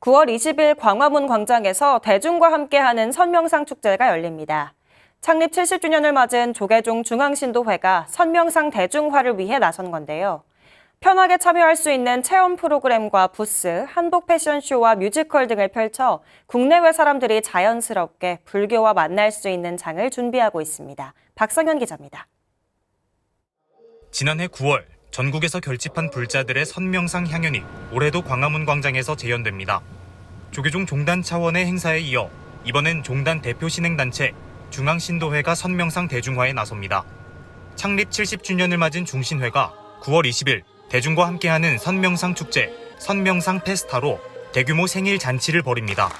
9월 20일 광화문 광장에서 대중과 함께하는 선명상 축제가 열립니다. 창립 70주년을 맞은 조계종 중앙신도회가 선명상 대중화를 위해 나선 건데요. 편하게 참여할 수 있는 체험 프로그램과 부스, 한복 패션쇼와 뮤지컬 등을 펼쳐 국내외 사람들이 자연스럽게 불교와 만날 수 있는 장을 준비하고 있습니다. 박성현 기자입니다. 지난해 9월 전국에서 결집한 불자들의 선명상 향연이 올해도 광화문 광장에서 재현됩니다. 조계종 종단 차원의 행사에 이어 이번엔 종단 대표 신행단체 중앙신도회가 선명상 대중화에 나섭니다. 창립 70주년을 맞은 중신회가 9월 20일 대중과 함께하는 선명상 축제, 선명상 페스타로 대규모 생일 잔치를 벌입니다.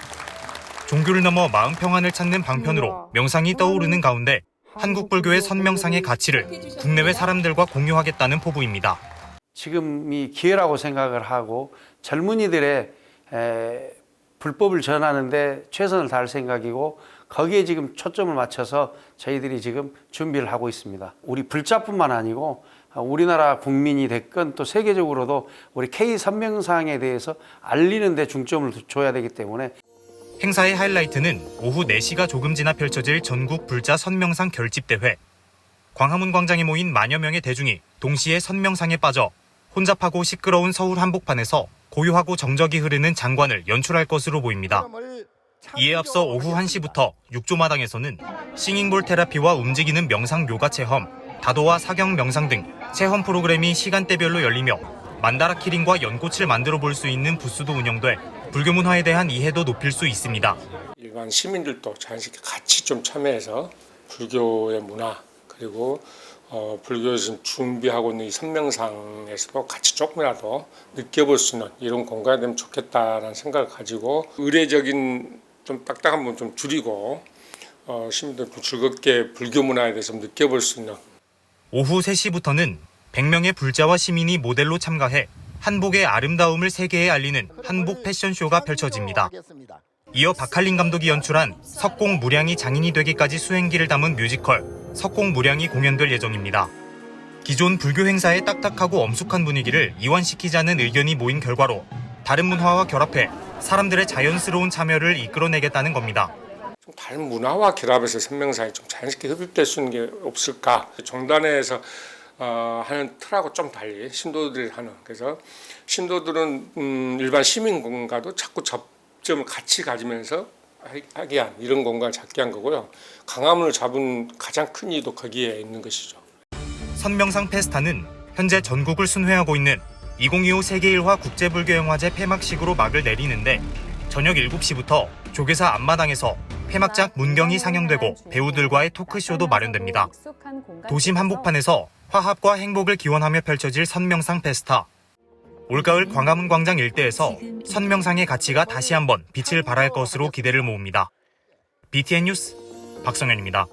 종교를 넘어 마음 평안을 찾는 방편으로 명상이 떠오르는 가운데 한국 불교의 선명상의 가치를 국내외 사람들과 공유하겠다는 포부입니다. 지금이 기회라고 생각을 하고 젊은이들의 에, 불법을 전하는데 최선을 다할 생각이고 거기에 지금 초점을 맞춰서 저희들이 지금 준비를 하고 있습니다. 우리 불자뿐만 아니고 우리나라 국민이 됐건 또 세계적으로도 우리 K 선명상에 대해서 알리는 데 중점을 줘야 되기 때문에 행사의 하이라이트는 오후 4시가 조금 지나 펼쳐질 전국 불자 선명상 결집대회. 광화문 광장에 모인 만여 명의 대중이 동시에 선명상에 빠져 혼잡하고 시끄러운 서울 한복판에서 고요하고 정적이 흐르는 장관을 연출할 것으로 보입니다. 이에 앞서 오후 1시부터 육조마당에서는 싱잉볼 테라피와 움직이는 명상 요가 체험, 다도와 사경 명상 등 체험 프로그램이 시간대별로 열리며 만다라 키링과 연꽃을 만들어 볼 수 있는 부스도 운영돼 불교 문화에 대한 이해도 높일 수 있습니다. 일반 시민들도 자연스럽게 같이 좀 참여해서 불교의 문화 그리고 어, 불교에서 지금 준비하고 있는 이 선명상에서도 같이 조금이라도 느껴볼 수 있는 이런 공간이 되면 좋겠다라는 생각을 가지고 의례적인 좀 딱딱한 부분 좀 줄이고 어, 시민들 좀 즐겁게 불교 문화에 대해서 좀 느껴볼 수 있는 오후 3시부터는 100명의 불자와 시민이 모델로 참가해 한복의 아름다움을 세계에 알리는 한복 패션쇼가 펼쳐집니다. 이어 박할린 감독이 연출한 석공 무량이 장인이 되기까지 수행기를 담은 뮤지컬 석공 무량이 공연될 예정입니다. 기존 불교 행사의 딱딱하고 엄숙한 분위기를 이완시키자는 의견이 모인 결과로 다른 문화와 결합해 사람들의 자연스러운 참여를 이끌어내겠다는 겁니다. 좀 다른 문화와 결합해서 선명상이 좀 자연스럽게 흡입될 수 있는 게 없을까 정단에서 어, 하는 틀하고 좀 달리 신도들이 하는 그래서 신도들은 음, 일반 시민과도 자꾸 접점을 같이 가지면서 하- 하게 한 이런 공간을 잡게 한 거고요 강화문을 잡은 가장 큰 이유도 거기에 있는 것이죠. 선명상 페스타는 현재 전국을 순회하고 있는 2025 세계일화 국제불교영화제 폐막식으로 막을 내리는데 저녁 7시부터 조계사 앞마당에서 폐막작 문경이 상영되고 배우들과의 토크쇼도 마련됩니다. 도심 한복판에서 화합과 행복을 기원하며 펼쳐질 선명상 페스타. 올가을 광화문 광장 일대에서 선명상의 가치가 다시 한번 빛을 발할 것으로 기대를 모읍니다. BTN 뉴스 박성현입니다.